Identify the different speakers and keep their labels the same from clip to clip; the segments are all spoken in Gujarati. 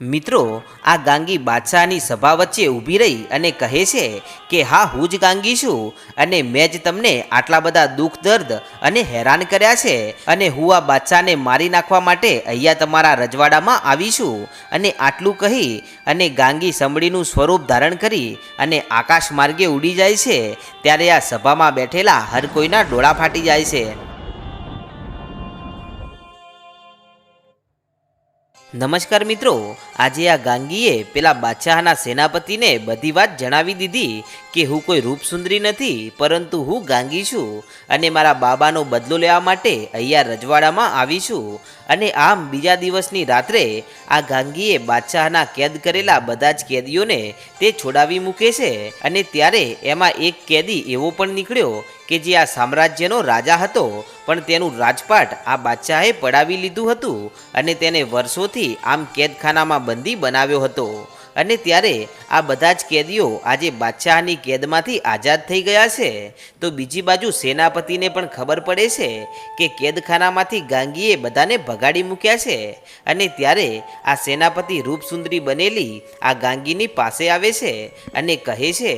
Speaker 1: મિત્રો, આ ગાંગી બાદશાહની સભા વચ્ચે ઊભી રહી અને કહે છે કે, હા, હું જ ગાંગી છું અને મેં જ તમને આટલા બધા દુઃખ, દર્દ અને હેરાન કર્યા છે અને હું આ બાદશાહને મારી નાખવા માટે અહીંયા તમારા રજવાડામાં આવી છું. અને આટલું કહી અને ગાંગી સંભળીનું સ્વરૂપ ધારણ કરી અને આકાશ માર્ગે ઉડી જાય છે. ત્યારે આ સભામાં બેઠેલા હર કોઈના ડોળા ફાટી જાય છે. નમસ્કાર મિત્રો, આજે આ ગાંગીએ પેલા બાદશાહના સેનાપતિને બધી વાત જણાવી દીધી કે હું કોઈ રૂપસુંદરી નથી, પરંતુ હું ગાંગી છું અને મારા બાબાનો બદલો લેવા માટે અહીંયા રજવાડામાં આવી છું. અને આમ બીજા દિવસની રાત્રે આ ગાંગીએ બાદશાહના કેદ કરેલા બધા જ કેદીઓને તે છોડાવી મૂકે છે. અને ત્યારે એમાં એક કેદી એવો પણ નીકળ્યો કે જે આ સામ્રાજ્યનો રાજા હતો, પણ તેનું રાજપાટ આ બાદશાહે પડાવી લીધું હતું અને તેને વર્ષોથી આમ કેદખાનામાં બંદી બનાવ્યો હતો. અને ત્યારે આ બધા જ કેદીઓ આજે બાદશાહની કેદમાંથી આઝાદ થઈ ગયા છે. તો બીજી બાજુ સેનાપતિને પણ ખબર પડે છે કે કેદખાનામાંથી ગાંગીએ બધાને ભગાડી મૂક્યા છે. અને ત્યારે આ સેનાપતિ રૂપસુંદરી બનેલી આ ગાંગીની પાસે આવે છે અને કહે છે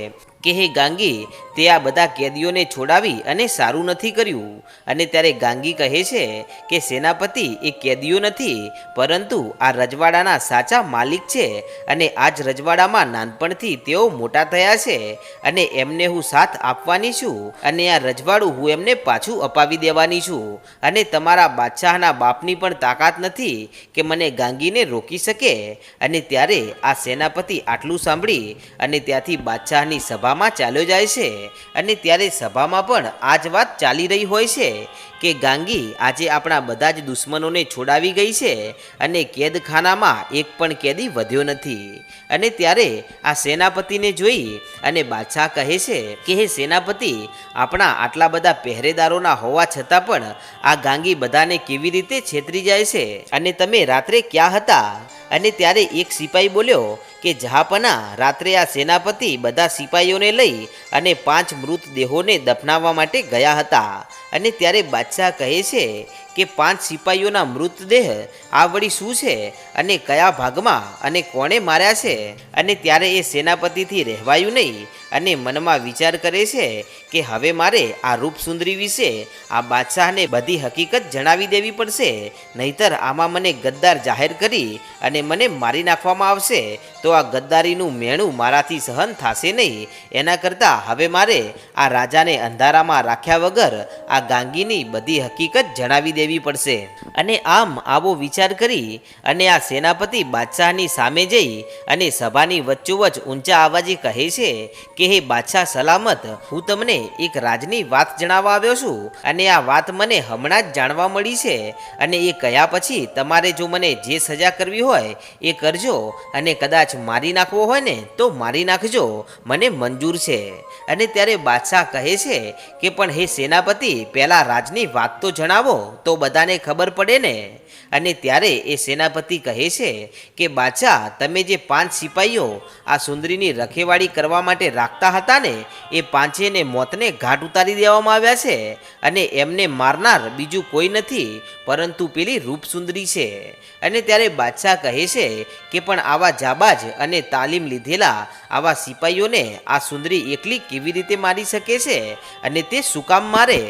Speaker 1: કે હે ગાંગી, તે આ બધા કેદીઓને છોડાવી અને સારું નથી કર્યું. અને ત્યારે ગાંગી કહે છે કે, સેનાપતિ, એ કેદીઓ નથી, પરંતુ આ રજવાડાના સાચા માલિક છે અને આ જ રજવાડામાં નાનપણથી તેઓ મોટા થયા છે અને એમને હું સાથ આપવાની છું અને આ રજવાડું હું એમને પાછું અપાવી દેવાની છું. અને તમારા બાદશાહના બાપની પણ તાકાત નથી કે મને ગાંગીને રોકી શકે. અને ત્યારે આ સેનાપતિ આટલું સાંભળી અને ત્યાંથી બાદશાહની સભામાં ચાલ્યો જાય છે અને ત્યારે સભામાં પણ આ જ વાત ચાલી રહી હોય છે કે ગાંગી આજે આપણા બધા જ દુશ્મનોને છોડાવી ગઈ છે અને કેદખાનામાં એક પણ કેદી વધ્યો નથી. અને ત્યારે આ સેનાપતિને જોઈ અને બાદશાહ કહે છે કે, હે સેનાપતિ, આપણા આટલા બધા પહેરેદારોના હોવા છતાં પણ આ ગાંગી બધાને કેવી રીતે છેતરી જાય છે? અને તમે રાત્રે ક્યાં હતા? અને ત્યારે એક સિપાઈ બોલ્યો કે, જહાપના, રાત્રે આ સેનાપતિ બધા સિપાઈઓને લઈ અને પાંચ મૃતદેહોને દફનાવવા માટે ગયા હતા. અને ત્યારે બાદશાહ કહે છે કે, પાંચ સિપાઈઓના મૃતદેહ આ વળી શું છે અને કયા ભાગમાં અને કોણે માર્યા છે? અને ત્યારે એ સેનાપતિથી રહેવાયું નહીં અને મનમાં વિચાર કરે છે કે હવે મારે આ રૂપસુંદરી વિશે, આ બાદશાહને બધી હકીકત જણાવી દેવી પડશે. નહીતર આમાં મને ગદ્દાર જાહેર કરી અને મને મારી નાખવામાં આવશે, તો આ ગદ્દારીનું મેણું મારાથી સહન થશે નહીં. એના કરતાં હવે મારે આ રાજાને અંધારામાં રાખ્યા વગર આ ગાંગીની બધી હકીકત જણાવી દેવી પડશે. અને આમ આવો વિચાર કરી અને આ સેનાપતિ બાદશાહની સામે જઈ અને સભાની વચ્ચોવચ ઊંચા અવાજે કહે છે કે, હે બાદશાહ સલામત, હું તમને એક રાજની વાત જણાવવા આવ્યો છું અને આ વાત મને હમણાં જ જાણવા મળી છે અને એ કહ્યા પછી તમારે જો મને જે સજા કરવી હોય એ કરજો અને કદાચ મારી નાખવો હોય ને તો મારી નાખજો, મને મંજૂર છે. અને ત્યારે બાદશાહ કહે છે કે, પણ હે સેનાપતિ, પહેલાં રાજની વાત તો જણાવો, તો બધાને ખબર પડે ને. અને ત્યારે એ સેનાપતિ કહે છે કે, બાદશાહ, તમે જે પાંચ સિપાહીઓ આ સુંદરીની રખેવાળી કરવા માટે રાખતા હતા ને એ પાંચેને મોતને ઘાટ ઉતારી દેવામાં આવ્યા છે અને એમને મારનાર બીજું કોઈ નથી, પરંતુ પેલી રૂપસુંદરી છે. અને ત્યારે બાદશાહ કહે છે કે પણ આવા જાબાજ અને તાલીમ લીધેલા આવા સિપાહીઓને આ સુંદરી એકલી કેવી રીતે મારી શકે છે અને તે શું કામ મારે?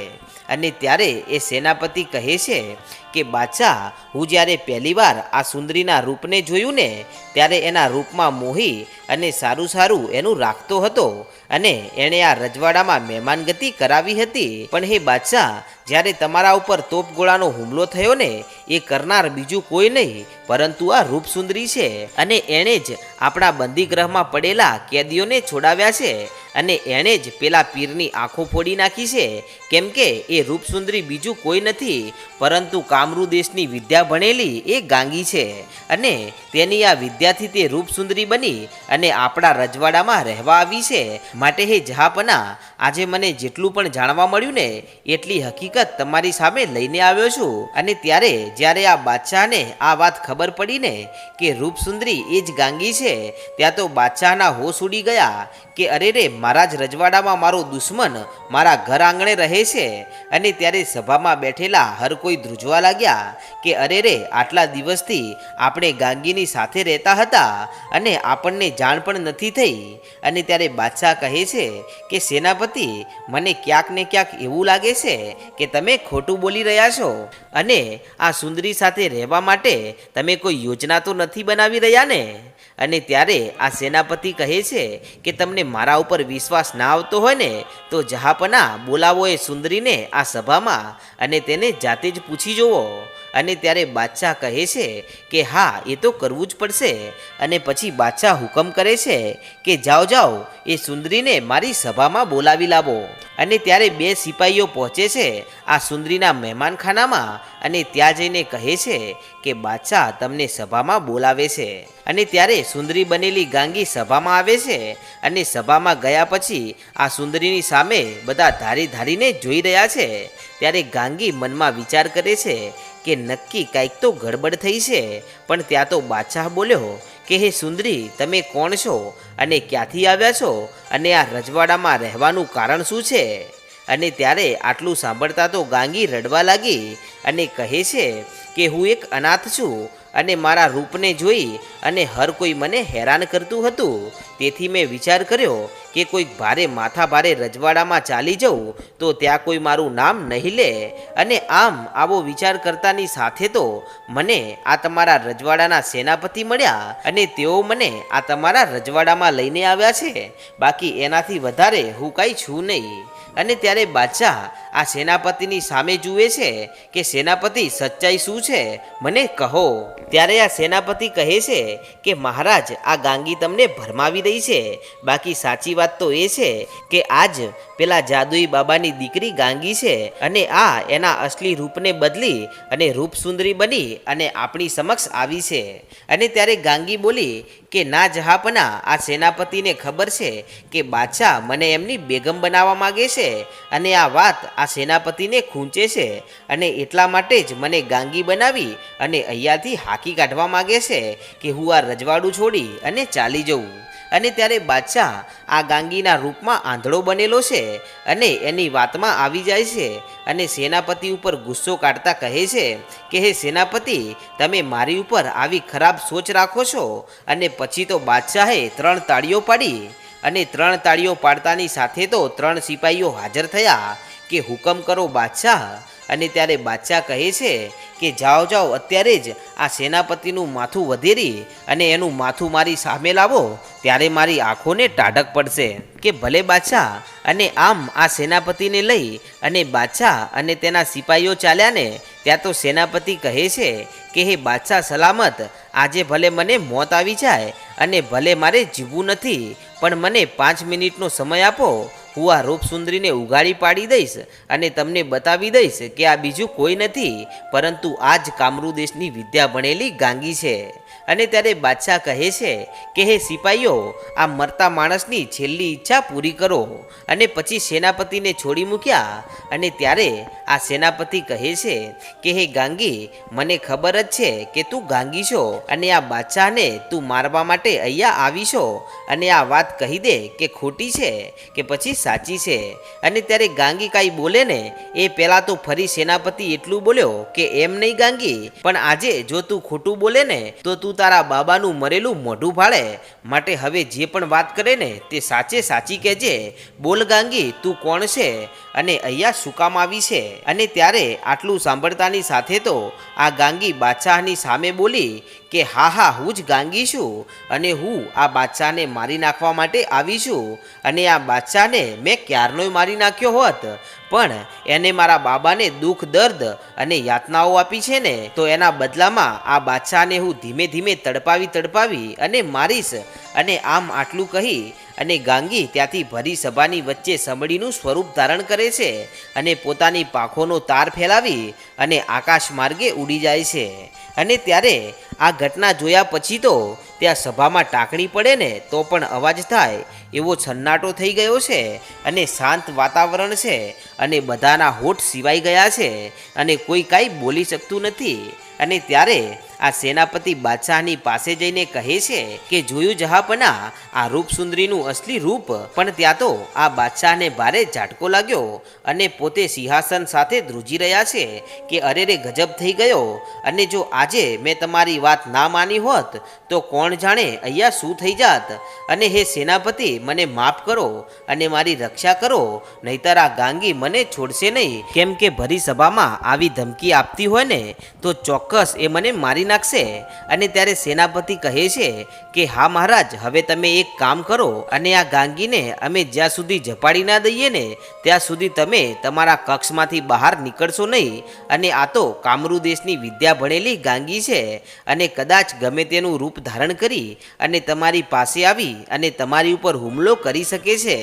Speaker 1: અને ત્યારે એ સેનાપતિ કહે છે કે, બાદશાહ, હું જ્યારે પહેલીવાર આ સુંદરીના રૂપને જોયું ને, ત્યારે એના રૂપમાં મોહી અને સારું સારું એનું રાખતો હતો અને એણે આ રજવાડામાં મહેમાનગતિ કરાવી હતી. પણ હે બાદશાહ, જ્યારે તમારા ઉપર તોપગોળાનો હુમલો થયો ને, એ કરનાર બીજું કોઈ નહીં, પરંતુ આ રૂપસુંદરી છે. અને એણે જ આપણા બંદીગ્રહમાં પડેલા કેદીઓને છોડાવ્યા છે. અને એણે જ પેલા પીરની આંખો ફોડી નાખી છે. કેમ કે એ રૂપસુંદરી બીજું કોઈ નથી, પરંતુ કામરૂ દેશની વિદ્યા ભણેલી એ ગાંગી છે. અને તેની આ વિદ્યાથી તે રૂપસુંદરી બની અને આપણા રજવાડામાં રહેવા આવી છે. માટે હે જહાપના આજે મને જેટલું પણ જાણવા મળ્યું ને, એટલી હકીકત તમારી સામે લઈને આવ્યો છું. અને ત્યારે જ્યારે આ બાદશાહને આ વાત ખબર પડી ને કે રૂપસુંદરી એ જ ગાંગી છે, ત્યાં તો બાદશાહના હોશ ઉડી ગયા કે અરે રે મારા જ રજવાડામાં મારો દુશ્મન મારા ઘર આંગણે રહે છે. અને ત્યારે સભામાં બેઠેલા હર કોઈ ધ્રુજવા લાગ્યા કે અરે રે, આટલા દિવસથી આપણે ગાંગીની સાથે રહેતા હતા અને આપણને જાણ પણ નથી થઈ. અને ત્યારે બાદશાહ કહે છે કે સેનાપતિ મને ક્યાંક ને ક્યાંક એવું લાગે છે કે તમે ખોટું બોલી રહ્યા છો. અને આ સુંદરી સાથે રહેવા માટે તમે કોઈ યોજના તો નથી બનાવી રહ્યા ને? અને ત્યારે આ સેનાપતિ કહે છે કે તમને મારા ઉપર વિશ્વાસ ના આવતો હોય ને, તો જહાપના બોલાવો એ સુંદરીને આ સભામાં અને તેને જાતે જ પૂછી જુઓ અને ત્યારે બાદશાહ કહે છે કે હા, એ તો કરવું જ પડશે. અને પછી બાદશાહ હુકમ કરે છે કે જાઓ જાઓ, એ સુંદરીને મારી સભામાં બોલાવી લાવો. અને ત્યારે બે સિપાહીઓ પહોંચે છે આ સુંદરીના મહેમાનખાનામાં અને ત્યાં જઈને કહે છે કે બાદશાહ તમને સભામાં બોલાવે છે. અને ત્યારે સુંદરી બનેલી ગાંગી સભામાં આવે છે અને સભામાં ગયા પછી આ સુંદરીની સામે બધા ધારી ધારીને જોઈ રહ્યા છે. ત્યારે ગાંગી મનમાં વિચાર કરે છે કે નક્કી કાંઈક તો ગડબડ થઈ છે. પણ ત્યાં તો બાદશાહ બોલ્યો, કે હે સુંદરી, તમે કોણ છો? અને ક્યાંથી આવ્યા છો? અને આ રજવાડામાં રહેવાનું કારણ શું છે? અને ત્યારે આટલું સાંભળતા તો ગાંગી રડવા લાગી અને કહે છે કે હું એક અનાથ છું અને મારા રૂપને જોઈ અને હર કોઈ મને હેરાન કરતું હતું. તેથી મેં વિચાર કર્યો કે કોઈક ભારે માથા ભારે રજવાડામાં ચાલી જવું, તો ત્યાં કોઈ મારું નામ નહીં લે. અને આમ આવો વિચાર કરતાની સાથે તો મને આ તમારા રજવાડાના સેનાપતિ મળ્યા અને તેઓ મને આ તમારા રજવાડામાં લઈને આવ્યા છે. બાકી એનાથી વધારે હું કાંઈ છું નહીં. અને ત્યારે બાદશાહ આ સેનાપતિની સામે જુએ છે કે સેનાપતિ સચ્ચાઈ શું છે? મને કહો. ત્યારે આ સેનાપતિ કહે છે કે, મહારાજ, આ ગાંગી તમને ભરમાવી રહી છે. બાકી સાચી વાત તો એ છે કે આજ પેલા જાદુઈ બાબાની દીકરી ગાંગી છે અને આ એના અસલી રૂપને બદલી અને રૂપ સુંદરી બની અને આપણી સમક્ષ આવી છે. અને ત્યારે ગાંગી બોલી કે, ના જહાપના, આ સેનાપતિને ખબર છે કે બાદશાહ મને એમની બેગમ બનાવવા માગે છે. અને આ વાત આ સેનાપતિને ખૂંચે છે અને એટલા માટે જ મને ગાંગી બનાવી અને અહીંયાથી હાકી કાઢવા માંગે છે કે હું આ રજવાડું છોડી અને ચાલી જઉં. અને ત્યારે બાદશાહ આ ગાંગીના રૂપમાં આંધળો બનેલો છે અને એની વાતમાં આવી જાય છે અને સેનાપતિ ઉપર ગુસ્સો કાઢતા કહે છે કે, હે સેનાપતિ, તમે મારી ઉપર આવી ખરાબ સોચ રાખો છો. અને પછી તો બાદશાહે ત્રણ તાળીઓ પાડી અને ત્રણ તાળીઓ પાડતાની સાથે તો ત્રણ સિપાહીઓ હાજર થયા કે હુકમ કરો બાદશાહ. અને ત્યારે બાદશાહ કહે છે કે, જાઓ જાઓ, અત્યારે જ આ સેનાપતિનું માથું વધેરી અને એનું માથું મારી સામે લાવો, ત્યારે મારી આંખોને ટાઢક પડશે. કે ભલે બાદશાહ અને આમ આ સેનાપતિને લઈ અને બાદશાહ અને તેના સિપાહીઓ ચાલ્યા ને ત્યાં તો સેનાપતિ કહે છે કે, હે બાદશાહ, સલામત. આજે ભલે મને મોત આવી જાય અને ભલે મારે જીવવું નથી પણ મને પાંચ મિનિટનો સમય આપો. હું આ રૂપસુંદરીને ઉગાડી પાડી દઈશ અને તમને બતાવી દઈશ કે આ બીજું કોઈ નથી, પરંતુ આ જ કામરૂ દેશની વિદ્યા ભણેલી ગાંગી છે. અને ત્યારે બાદશાહ કહે છે કે, હે સિપાહીઓ આ મરતા માણસની છેલ્લી ઈચ્છા પૂરી કરો. અને પછી સેનાપતિને છોડી મૂક્યા. અને ત્યારે આ સેનાપતિ કહે છે કે, હે ગાંગી, મને ખબર જ છે કે તું ગાંગી છો અને આ બાદશાહને તું મારવા માટે અહીંયા આવી છો. અને આ વાત કહી દે કે ખોટી છે, કે પછી સાચી છે. અને ત્યારે ગાંગી કાંઈ બોલે ને, એ પહેલાં તો ફરી સેનાપતિ એટલું બોલ્યો કે એમ નહીં ગાંગી, પણ આજે જો તું ખોટું બોલે ને, તો તું તારા બાબાનું મરેલું મોઢું ફાળે. માટે હવે જે પણ વાત કરે ને, તે સાચે સાચી કહેજે. બોલ ગાંગી, તું કોણ છે? અને અહીંયા શું કામ આવી છે? અને ત્યારે આટલું સાંભળતાની સાથે તો આ ગાંગી બાદશાહની સામે બોલી કે હા હા, હું જ ગાંગી છું અને હું આ બાદશાહને મારી નાખવા માટે આવી છું અને આ બાદશાહને મેં ક્યારનોય મારી નાખ્યો હોત. પણ એને મારા બાબાને દુઃખ, દર્દ અને યાતનાઓ આપી છે ને, તો એના બદલામાં આ બાદશાહને હું ધીમે ધીમે તડપાવી તડપાવી અને મારીશ અને આમ આટલું કહી અને ગાંગી ત્યાંથી ભરી સભાની વચ્ચે સમડીનું સ્વરૂપ ધારણ કરે છે અને પોતાની પાંખોનો તાર ફેલાવી અને આકાશ માર્ગે ઉડી જાય છે. અને ત્યારે આ ઘટના જોયા પછી તો ત્યાં સભામાં ટાંકણી પડે ને તો પણ અવાજ થાય એવો છન્નાટો થઈ ગયો છે અને શાંત વાતાવરણ છે અને બધાના હોઠ સિવાઈ ગયા છે અને કોઈ કાંઈ બોલી શકતું નથી. અને ત્યારે આ સેનાપતિ બાદશાહની પાસે જઈને કહે છે કે જોયું જહાપના, આ રૂપ સુંદરીનું અસલી રૂપ. પણ ત્યાં તો આ બાદશાહને ભારે ઝાટકો લાગ્યો અને પોતે સિંહાસન સાથે ધ્રુજી રહ્યા છે કે અરે રે ગજબ થઈ ગયો. અને જો આજે મેં તમારી વાત ના માની હોત, તો કોણ જાણે અહીંયા શું થઈ જાત? અને હે સેનાપતિ, મને માફ કરો અને મારી રક્ષા કરો, નહીતર આ ગાંગી મને છોડશે નહીં. કેમ કે ભરી સભામાં આવી ધમકી આપતી હોય ને, તો ચોક્કસ એ મને મારી નાખશે અને ત્યારે સેનાપતિ કહે છે કે, હા મહારાજ, હવે તમે એક કામ કરો અને આ ગાંગીને અમે જ્યાં સુધી ઝપાડી ના દઈએ ને, ત્યાં સુધી તમે તમારા કક્ષમાંથી બહાર નીકળશો નહીં. અને આ તો કામરૂ દેશની વિદ્યા ભણેલી ગાંગી છે અને કદાચ ગમે તેનું રૂપ ધારણ કરી અને તમારી પાસે આવી અને તમારી ઉપર હુમલો કરી શકે છે.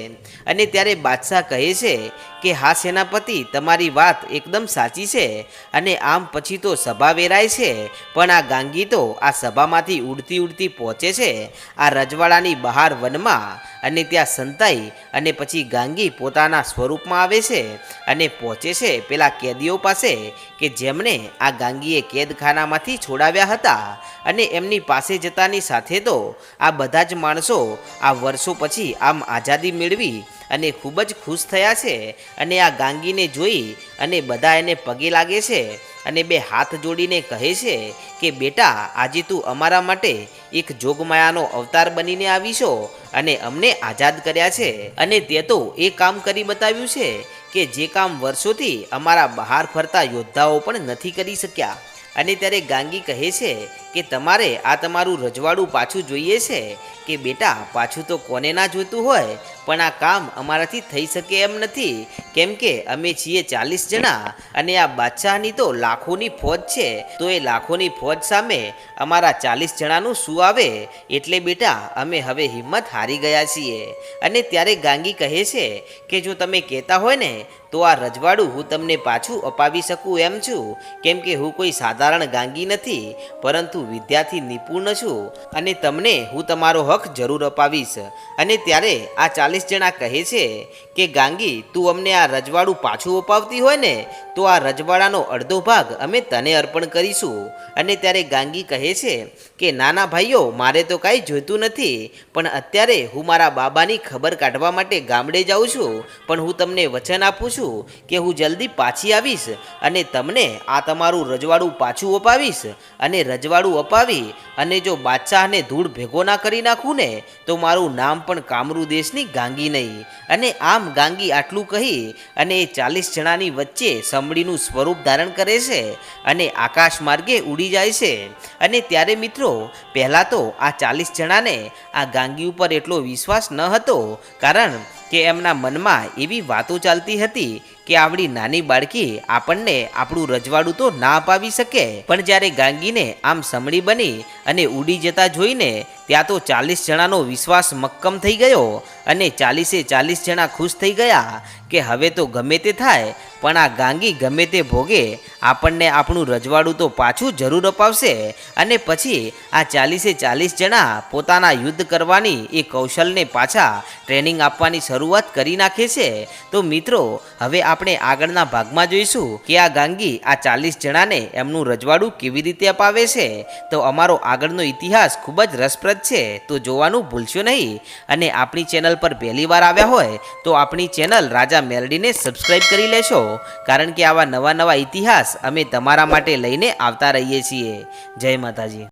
Speaker 1: અને ત્યારે બાદશાહ કહે છે કે, હા સેનાપતિ, તમારી વાત એકદમ સાચી છે અને આમ પછી તો સભા વેરાય છે, પણ ગાંગી તો આ સભામાંથી ઉડતી ઉડતી પહોંચે છે. આ રજવાડાની બહાર વનમાં અને ત્યાં સંતાઈ અને પછી ગાંગી પોતાના સ્વરૂપમાં આવે છે અને પહોંચે છે પેલા કેદીઓ પાસે કે જેમણે આ ગાંગીએ કેદખાનામાંથી છોડાવ્યા હતા અને એમની પાસે જતાની સાથે તો આ બધા જ માણસો આ વર્ષો પછી આમ આઝાદી મેળવી અને ખૂબ જ ખુશ થયા છે અને આ ગાંગીને જોઈ અને બધા એને પગે લાગે છે અને બે હાથ જોડીને કહે છે કે, બેટા, આજે તું અમારા માટે એક જોગમાયાનો અવતાર બનીને આવીશો અને અમને આઝાદ કર્યા છે. અને તે તો એ કામ કરી બતાવ્યું છે કે જે કામ વર્ષોથી અમારા બહાર ફરતા યોદ્ધાઓ પણ નથી કરી શક્યા. અને ત્યારે ગાંગી કહે છે કે, તમારે આ તમારું રજવાડું પાછું જોઈએ છે કે, બેટા, પાછું તો કોને ના જોઈતું હોય? પણ આ કામ અમારાથી થઈ શકે એમ નથી. કેમ કે અમે છીએ ચાલીસ જણા અને આ બાદશાહની તો લાખોની ફોજ છે. તો એ લાખોની ફોજ સામે અમારા ચાલીસ જણાનું શું આવે? એટલે બેટા, અમે હવે હિંમત હારી ગયા છીએ. અને ત્યારે ગાંગી કહે છે કે જો તમે કહેતા હોય ને, તો આ રજવાડું હું તમને પાછું અપાવી શકું એમ છું. કેમ કે હું કોઈ સાધારણ ગાંગી નથી, પરંતુ વિદ્યાથી નિપુણ છું. અને તમને હું તમારો હક જરૂર અપાવીશ. અને ત્યારે આ ચાલીસ જણા કહે છે કે, ગાંગી, તું અમને આ રજવાડું પાછું અપાવતી હોય ને, તો આ રજવાડાનો અડધો ભાગ અમે તને અર્પણ કરીશું. અને ત્યારે ગાંગી કહે છે કે, નાના ભાઈઓ, મારે તો કાંઈ જોઈતું નથી, પણ અત્યારે હું મારા બાબાની ખબર કાઢવા માટે ગામડે જાઉં છું, પણ હું તમને વચન આપું છું કે હું જલ્દી પાછી આવીશ અને તમને આ તમારું રજવાડું પાછું અપાવીશ. અને રજવાડું અપાવી અને જો બાદશાહને ધૂળ ભેગો ના કરી નાખું ને, તો મારું નામ પણ કામરૂ દેશની ગાંગી નહીં. અને આમ ગાંગી આટલું કહી અને એ ચાલીસ જણાની વચ્ચે સમડીનું સ્વરૂપ ધારણ કરે છે અને આકાશ માર્ગે ઉડી જાય છે. અને ત્યારે મિત્રો, પહેલાં તો આ ચાલીસ જણાને આ ગાંગી ઉપર એટલો વિશ્વાસ ન હતો, કારણ કે એમના મનમાં એવી વાતો ચાલતી હતી કે આવડી નાની બાળકી આપણને આપણું રજવાડું તો ના અપાવી શકે. પણ જ્યારે ગાંગીને આમ સમડી બની અને ઉડી જતા જોઈને ત્યાં તો ચાલીસ જણાનો વિશ્વાસ મક્કમ થઈ ગયો અને ચાલીસે ચાલીસ જણા ખુશ થઈ ગયા કે હવે તો ગમે તે થાય, પણ આ ગાંગી ગમે તે ભોગે, આપણને આપણું રજવાડું તો પાછું જરૂર અપાવશે અને પછી આ ચાલીસે ચાલીસ જણા પોતાના યુદ્ધ કરવાની એ કૌશલને પાછા ટ્રેનિંગ આપવાની શરૂઆત કરી નાખે છે. તો મિત્રો, હવે આપણે આગળના ભાગમાં જોઈશું કે આ ગાંગી આ ચાલીસ જણાને એમનું રજવાડું કેવી રીતે અપાવે છે. તો અમારો આગળનો ઇતિહાસ ખૂબ જ રસપ્રદ છે. તો જોવાનું ભૂલશો નહીં. અને આપણી ચેનલ પર પહેલી વાર આવ્યા હોય, તો આપણી ચેનલ રાજા મેલડીને સબસ્ક્રાઈબ કરી લેશો. કારણ કે આવા નવા નવા ઇતિહાસ અમે તમારા માટે લઈને આવતા રહીએ છીએ. જય માતાજી.